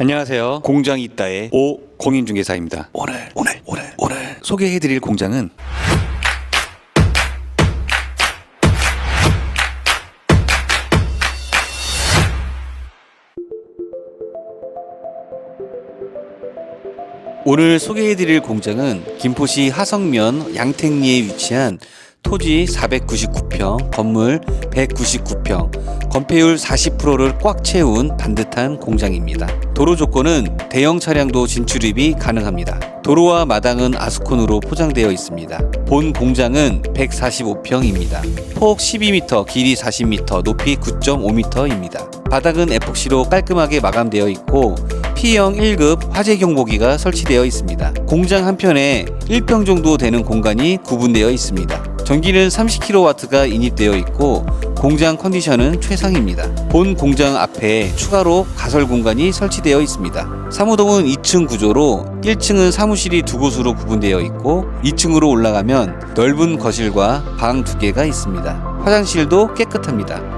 안녕하세요. 공장이 있다의 오 공인중개사입니다. 오늘 오늘 오늘 오늘 소개해드릴 공장은 오늘 소개해드릴 공장은 김포시 하성면 양택리에 위치한 토지 499평, 건물 199평, 건폐율 40%를 꽉 채운 반듯한 공장입니다. 도로 조건은 대형 차량도 진출입이 가능합니다. 도로와 마당은 아스콘으로 포장되어 있습니다. 본 공장은 145평입니다. 폭 12m, 길이 40m, 높이 9.5m입니다. 바닥은 에폭시로 깔끔하게 마감되어 있고 P형 1급 화재 경보기가 설치되어 있습니다. 공장 한편에 1평 정도 되는 공간이 구분되어 있습니다. 전기는 30kW가 인입되어 있고 공장 컨디션은 최상입니다. 본 공장 앞에 추가로 가설 공간이 설치되어 있습니다. 사무동은 2층 구조로 1층은 사무실이 두 곳으로 구분되어 있고 2층으로 올라가면 넓은 거실과 방 두 개가 있습니다. 화장실도 깨끗합니다.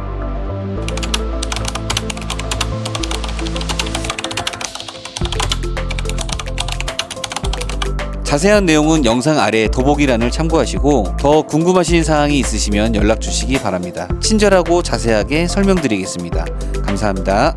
자세한 내용은 영상 아래 더보기란을 참고하시고 더 궁금하신 사항이 있으시면 연락 주시기 바랍니다. 친절하고 자세하게 설명드리겠습니다. 감사합니다.